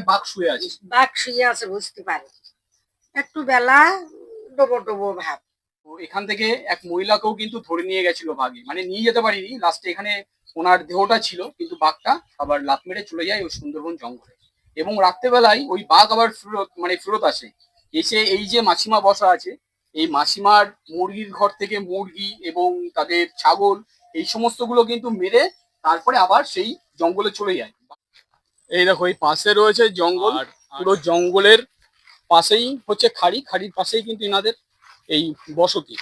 বাঘ শুয়ে আছে। বাঘ শুয়ে আছে বুঝতে পারে। একটু বেলা ডোবো ডোবো ভাব। তো এখান থেকে এক মহিলাকেও কিন্তু ধরে নিয়ে গেছিল বাঘে। মানে নিয়ে যেতে পারিনি লাস্টে এখানে ওনার দেহটা ছিল কিন্তু বাঘটা আবার লাফ মেরে চলে যায় ওই সুন্দরবন জঙ্গলে। এবং রাত্রেবেলায় ওই বাঘ আবার ফেরত মানে ফেরত আসে। এসে এই যে মাসিমা বসা আছে এই মাসিমার মুরগির ঘর থেকে মুরগি এবং তাদের ছাগল এই সমস্তগুলো কিন্তু মেরে তারপরে আবার সেই জঙ্গলে চলে যায়। এই দেখো এই পাশে রয়েছে জঙ্গল পুরো জঙ্গলের পাশেই হচ্ছে খাড়ি খাড়ির পাশেই কিন্তু ইনাদের এই বসতি।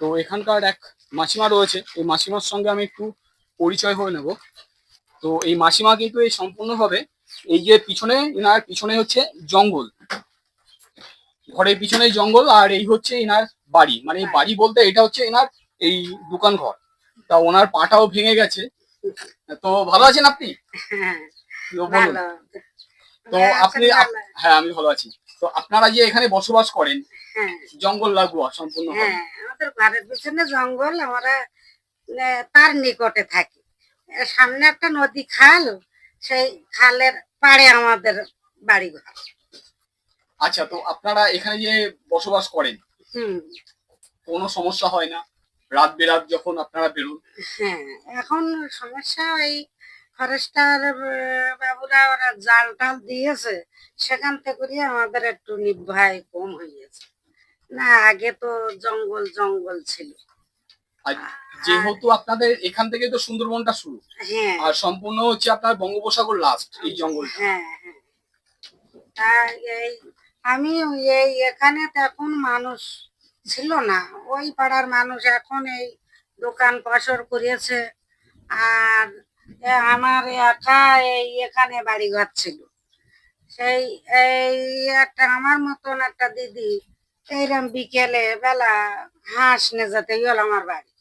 তো এখানকার এক মাসিমা রয়েছে এই মাসিমার সঙ্গে আমি একটু পরিচয় হয়ে নেব। তো এই মাসিমা কিন্তু এই সম্পূর্ণভাবে এই যে পিছনে ইনার পিছনে হচ্ছে জঙ্গল। ঘরের পিছনেই জঙ্গল আর এই হচ্ছে ইনার বাড়ি। মানে বাড়ি বলতে এটা হচ্ছে ইনার এই দোকান ঘর তা ওনার পাটাও ভেঙে গেছে। তো ভালো আছেন আপনি? হ্যাঁ তো হ্যাঁ, আপনি। হ্যাঁ আমি ভালো আছি। তো আপনারা যে এখানে বসবাস করেন হ্যাঁ। জঙ্গল লাগোয়া সম্পূর্ণ আমাদের ঘরের পিছনে জঙ্গল আমরা তার নিকটে থাকি। সামনে একটা নদী খাল সেই খালের পাড়ে আমাদের বাড়ি ঘর আচ্ছা তো আপনারা এখানে যে বসবাস করেন হুম। কোনো সমস্যা হয় না? রাত বেরাত যখন আপনারা বেরোন? হ্যাঁ এখন সমস্যা ওই ফরেস্টার বাবুরা ওরা জাল টাল দিয়েছে সেখান থেকে আমাদের একটু নির্ভয় কম হয়েছে। না আগে তো জঙ্গল জঙ্গল ছিল। যেহেতু আপনাদের এখান থেকে তো সুন্দরবনটা শুরু হ্যাঁ। আর সম্পূর্ণ হচ্ছে আপনার বঙ্গোপসাগর লাস্ট এই জঙ্গলটা। হ্যাঁ। হ্যাঁ এই আমি এই এখানে তো এখন মানুষ ছিল না। ওই পাড়ার মানুষ এখন এই দোকান পাশর করেছে আর আমার একা এই এখানে বাড়ি ঘর ছিল। সেই এই একটা আমার মতন একটা দিদি এইরকম বিকেলে বেলা হাঁস নিয়ে যেতে গেল আমার বাড়ি।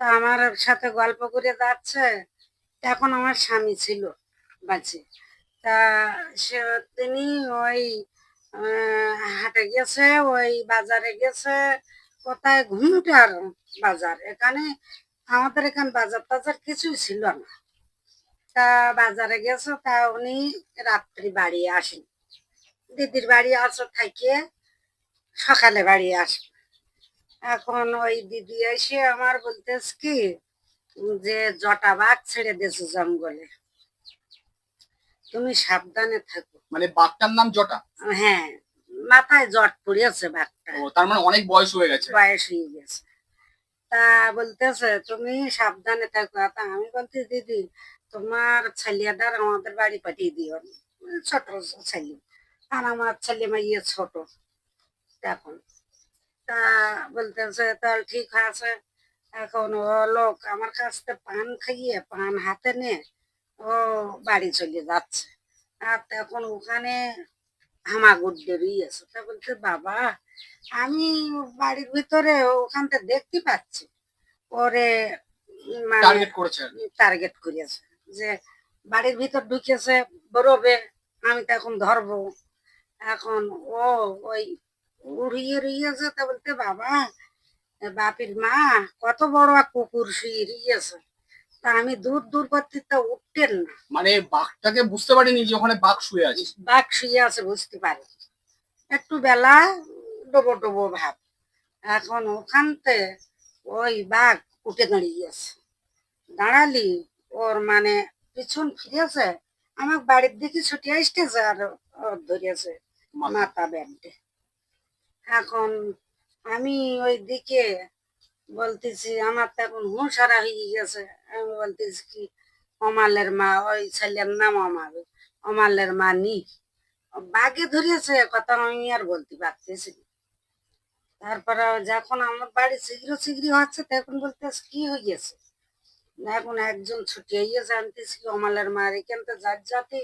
তা আমার সাথে গল্প করে যাচ্ছে। এখন আমার স্বামী ছিল বাঁচে। তা সে তিনি ওই হাটে গেছে, ওই বাজারে গেছে, কোথায় ঘুমটার বাজার? এখানে আমাদের এখানে বাজার টাজার কিছুই ছিল না। তা বাজারে গেছে, তা উনি রাত্রি বাড়ি আসেন। দিদির বাড়ি আসো থাকিয়ে সকালে বাড়ি আসে। এখন ওই দিদি এসে আমার বলতেছে কি, যে জটা বাঘ ছেড়ে দিয়েছে জঙ্গলে। তুমি সাবধানে থাকো। মানে বাঘটার নাম জটা? হ্যাঁ মাথায় জট পড়েছে বাঘটা। ও তার মানে অনেক বয়স হয়ে গেছে। বয়স হয়ে গেছে। তা বলতেছে তুমি সাবধানে থাকো তা আমি বলছি দিদি তোমার ছেলেটার আমাদের বাড়ি পাঠিয়ে দিও। ছোট ছেলে। আর আমার ছেলে মাইয়ে ছোট। এখন তা বলতেছে তাহলে ঠিক আছে। এখন ও লোক আমার কাছ থেকে পান খাইয়ে পান হাতে নিয়ে ও বাড়ি চলে যাচ্ছে। আর তখন ওখানে হামাগুড্ডে রইয়েছে তা বলতে বাবা আমি বাড়ির ভিতরে ওখান থেকে দেখতে পাচ্ছি। ওরে মানে টার্গেট করেছে যে বাড়ির ভিতর ঢুকেছে বেরোবে আমি তখন ধরবো। এখন ও ওই উড়িয়ে উড়িয়েছে তা বলতে বাবা বাপির মা কত বড় কুকুর শুয়ে রইয়েছে তা আমি দূর দূর করতে তো উঠতেন না। মানে বাঘটাকে বুঝতে পারিনি যে ওখানে বাঘ শুয়ে আছে। বাঘ শুয়ে আছে বুঝতে পারি। একটু বেলা ডোবো ডোবো ভাব। এখন ওখানতে ওই বাঘ উঠে দাঁড়িয়েছে দাঁড়ালি ওর মানে পিছন ফিরেছে আমার বাড়ির দিকে ছুটে আসতেছে আর ওর ধরেছে মাথা। ব্যান্ডে। এখন আমি ওই দিকে বলতেছি আমার তো এখন হুঁশারা হয়ে গেছে। আমি বলতেছি কি অমালের মা ওই ছেলের নাম অমাল। অমালের মা নি বাঘে ধরেছে কথা আমি আর বলতে পারতেছি। তারপরে যখন আমার বাড়ি শীঘ্র শীঘ্র হচ্ছে তখন বলতেছে কি হয়ে গেছে এখন একজন ছুটে গিয়েছে আনতেছি কি অমালের মা এখান থেকে যার যাতে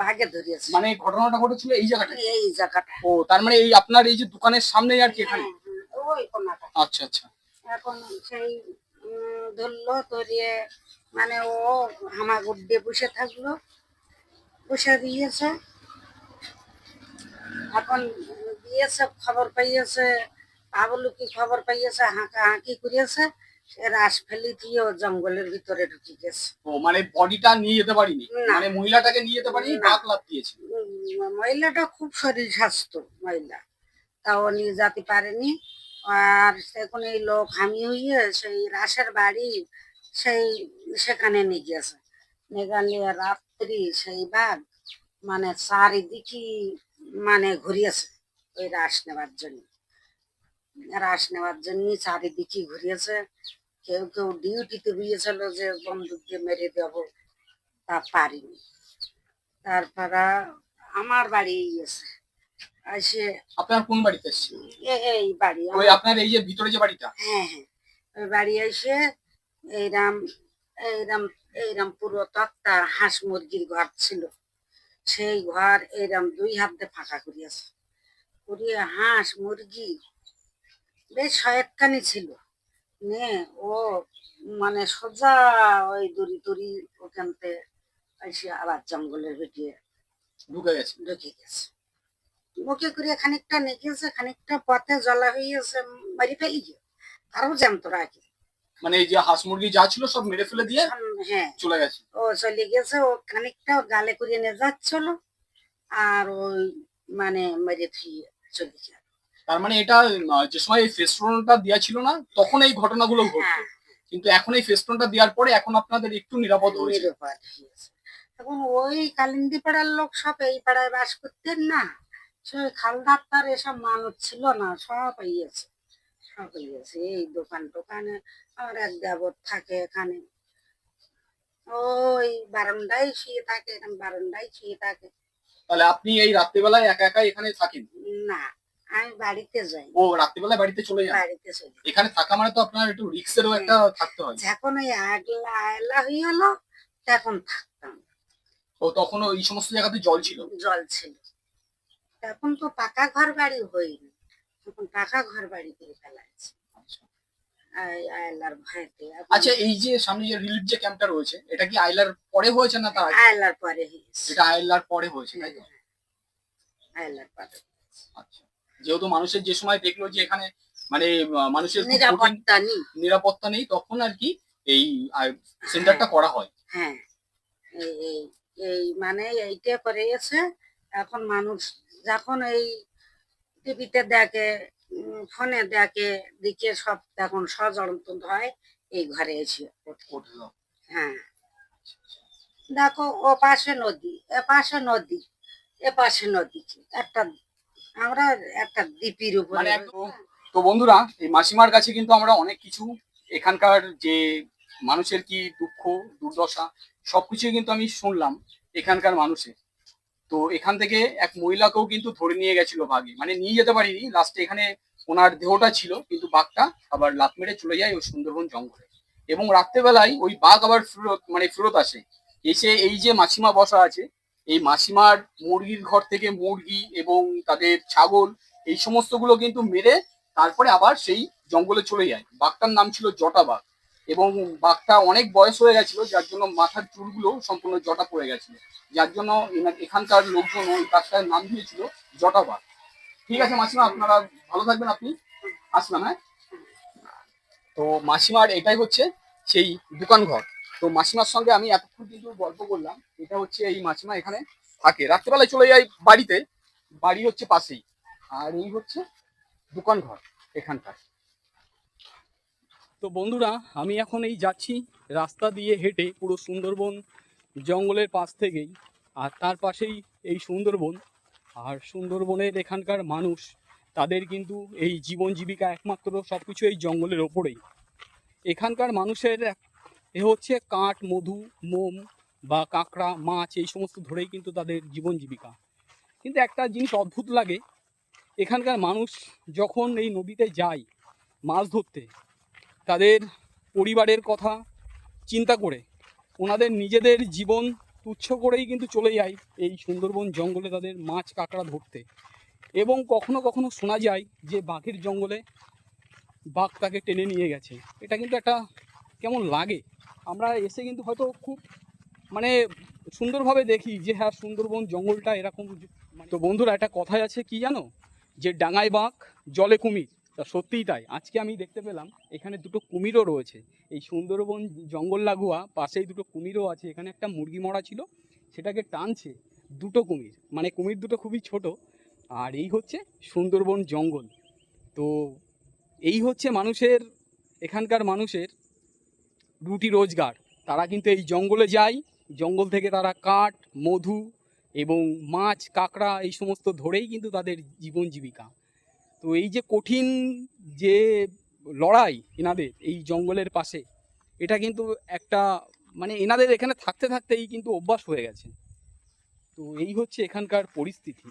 বাঘে ধরেছে মানে ঘটনাটা ঘটেছিল এই জায়গাটা এই জায়গাটা ও তার মানে এই আপনার এই যে দোকানের সামনে আর কি এখানে? হ্যাঁ, হ্যাঁ, ওই কোনাটা আচ্ছা আচ্ছা। এখন সেই ধরলো ধরিয়ে মানে ও হামাগুড্ডে বসে থাকল। বসে দিয়েছে। এখন দিয়েছে খবর পাইয়েছে পাবলু কি খবর পাইয়েছে হাঁকা হাঁকি করিয়েছে রাস ফেলি দিয়ে ও জঙ্গলের ভিতরে ঢুকে গেছে। ও মানে বডিটা নিয়ে যেতে পারিনি। মানে মহিলাটাকে নিয়ে যেতে পারিনি? না। বাঘ লাভ দিয়েছে মহিলাটা খুব শরীর স্বাস্থ্য মহিলা। তাও নিয়ে যেতে পারেনি। আর এখন এই লোক হামি হইয়ে সেই রাসের বাড়ি, সেই সেখানে নিয়ে গেছে। নিয়ে রাত্রি সেই বাঘ মানে চারিদিকে মানে ঘুরিয়েছে ওই রাস নেওয়ার জন্য। রাস নেওয়ার জন্য চারিদিকে ঘুরিয়েছে। কেউ কেউ ডিউটিতে গিয়েছিল যে বন্দুক দিয়ে মেরে দেব, তা পারিনি। তারপরে আমার বাড়ি গেছে আসে আপনার কোন বাড়িতে এসছে এই বাড়ি ওই আপনার এই যে ভিতরে যে বাড়িটা? হ্যাঁ হ্যাঁ। ওই বাড়ি এসে এইরাম এইরাম এইরাম পুরো তত্তা হাঁস মুরগির ঘর ছিল। সেই ঘর এইরাম দুই হাত ফাঁকা করিয়াছে। করিয়ে হাঁস মুরগি বেশ কয়েকখানি ছিল। নে ও মানে সোজা ওই দড়ি দড়ি ওখানতে এসে আবার জঙ্গলের ভেটিয়ে ঢুকে গেছে। ঢুকে গেছে। মুখে করে খানিকটা নেগেছে খানিকটা পথে জলা হইয়াছে মারি ফেলি আরও জ্যান্ত রাখি মানে এই যে হাঁস মুরগি যা ছিল সব মেরে ফেলে দিয়ে হ্যাঁ। চলে গেছে? ও চলে গেছে ও খানিকটা গালে করে নিয়ে যাচ্ছিল আর ওই মানে মেরে থুয়ে চলে গেল তার মানে এটা যে সময় এই ফেস্টনটা দেওয়া ছিল না তখন এই ঘটনাগুলো ঘটতো হ্যাঁ। কিন্তু এখন এই ফেস্টনটা দেওয়ার পরে এখন আপনাদের একটু নিরাপদ হয়েছে। এখন ওই কালিন্দি পাড়ার লোক সব এই পাড়ায় বাস করতেন না। খালদার তার এসব মানুষ ছিল না সব ইয়েছে সব ইয়েছে এই দোকান টোকানে আমার এক দেবর থাকে এখানে। ওই বারান্দায় শুয়ে থাকে এখানে বারান্দায় শুয়ে থাকে। তাহলে আপনি এই রাত্রিবেলায় একা একা এখানে থাকেন? না আমি বাড়িতে যাই। ও রাত্রিবেলায় বাড়িতে চলে যান? বাড়িতে চলি এখানে থাকা মানে তো আপনার একটু রিক্সেরও একটা থাকতে হয়। যখন ওই আগলা আয়লা হয়ে গেলো তখন থাকতাম। ও তখন ওই সমস্ত জায়গাতে জল ছিল? জল ছিল। এখন তো পাকা ঘর বাড়ি হয়নি। এখন পাকা ঘর বাড়ি করে ফেলাইছে আই- আয়লার ভয়তে। আচ্ছা এই যে সামনে যে রিলিফ যে ক্যাম্পটা রয়েছে এটা কি আইলার পরে হয়েছে না তার? আয়লার পরে এটা আইলার পরে হয়েছে তাই তো? আয়লার পরে আচ্ছা। যেহেতু মানুষের যে সময় দেখল যে এখানে মানে মানুষের নিরাপত্তা নেই। নিরাপত্তা নেই তখন আর কি এই সেন্টারটা করা হয়। হ্যাঁ। এই মানে এইটা করে গেছে এখন মানুষ যখন এই টিভিতে দেখে ফোনে দেখে দিকে সব এখন সজড়ন্ত হয় এই ঘরে এসে হ্যাঁ। দেখো ও পাশে নদী এ পাশে নদী এ পাশে নদী একটা আমরা একটা দ্বীপের উপরে মানে তো বন্ধুরা এই মাসিমার কাছে কিন্তু আমরা অনেক কিছু এখানকার যে মানুষের কি দুঃখ দুর্দশা সবকিছুই কিন্তু আমি শুনলাম এখানকার মানুষের। তো এখান থেকে এক মহিলাকেও কিন্তু ধরে নিয়ে গেছিল বাঘে মানে নিয়ে যেতে পারিনি লাস্টে এখানে ওনার দেহটা ছিল, কিন্তু বাঘটা আবার লাত মেরে চলে যায় ওই সুন্দরবন জঙ্গলে। এবং রাত্রেবেলায় ওই বাঘ আবার ফেরত মানে ফেরত আসে। এসে এই যে মাসিমা বসা আছে, এই মাসিমার মুরগির ঘর থেকে মুরগি এবং তাদের ছাগল, এই সমস্তগুলো কিন্তু মেরে তারপরে আবার সেই জঙ্গলে চলে যায়। বাঘটার নাম ছিল জটা বাঘ। এবং বাঘটা অনেক বয়স হয়ে গেছিল, যার জন্য মাথার চুলগুলো সম্পূর্ণ জটা পড়ে গেছিল। যার জন্য এখানকার লোকজন ওই বাঘটার নাম দিয়েছিল জটা বাঘ। ঠিক আছে মাসিমা, আপনারা ভালো থাকবেন আপনি। আসলাম হ্যাঁ? তো মাসিমার এটাই হচ্ছে সেই দোকান ঘর। তো মাসিমার সঙ্গে আমি এতক্ষণ কিন্তু গল্প করলাম, এটা হচ্ছে এই মাসিমা এখানে থাকে। রাত্রেবেলায় চলে যায় বাড়িতে, বাড়ি হচ্ছে পাশেই। আর এই হচ্ছে দোকান ঘর এখানকার। তো বন্ধুরা, আমি এখন এই যাচ্ছি রাস্তা দিয়ে হেঁটে পুরো সুন্দরবন জঙ্গলের পাশ থেকেই। আর তার পাশেই এই সুন্দরবন। আর সুন্দরবনের এখানকার মানুষ, তাদের কিন্তু এই জীবন জীবিকা একমাত্র সব কিছু এই জঙ্গলের ওপরেই। এখানকার মানুষের এ হচ্ছে কাঠ, মধু, মোম বা কাঁকড়া, মাছ, এই সমস্ত ধরেই কিন্তু তাদের জীবন জীবিকা। কিন্তু একটা জিনিস অদ্ভুত লাগে, এখানকার মানুষ যখন এই নদীতে যায় মাছ ধরতে তাদের পরিবারের কথা চিন্তা করে ওনাদের নিজেদের জীবন তুচ্ছ করেই কিন্তু চলে যায় এই সুন্দরবন জঙ্গলে তাদের মাছ কাঁকড়া ধরতে। এবং কখনো কখনো শোনা যায় যে বাঘের জঙ্গলে বাঘ তাকে টেনে নিয়ে গেছে। এটা কিন্তু একটা কেমন লাগে? আমরা এসে কিন্তু হয়তো খুব মানে সুন্দরভাবে দেখি যে হ্যাঁ সুন্দরবন জঙ্গলটা এরকম। তো বন্ধুরা, একটা কথাই আছে কি জানো? যে ডাঙায় বাঘ, জলে কুমির। তা সত্যিই তাই। আজকে আমি দেখতে পেলাম, এখানে দুটো কুমিরও রয়েছে। এই সুন্দরবন জঙ্গল লাগোয়া পাশেই দুটো কুমিরও আছে। এখানে একটা মুরগি মরা ছিল, সেটাকে টানছে দুটো কুমির। মানে কুমির দুটো খুবই ছোট। আর এই হচ্ছে সুন্দরবন জঙ্গল। তো এই হচ্ছে মানুষের, এখানকার মানুষের রুটি রোজগার। তারা কিন্তু এই জঙ্গলে যায়। জঙ্গল থেকে তারা কাঠ, মধু এবং মাছ, কাঁকড়া এই সমস্ত ধরেই কিন্তু তাদের জীবন জীবিকা। তো এই যে কঠিন যে লড়াই এনাদের এই জঙ্গলের পাশে, এটা কিন্তু একটা মানে এনাদের এখানে থাকতে থাকতেই কিন্তু অভ্যাস হয়ে গেছে। তো এই হচ্ছে এখানকার পরিস্থিতি।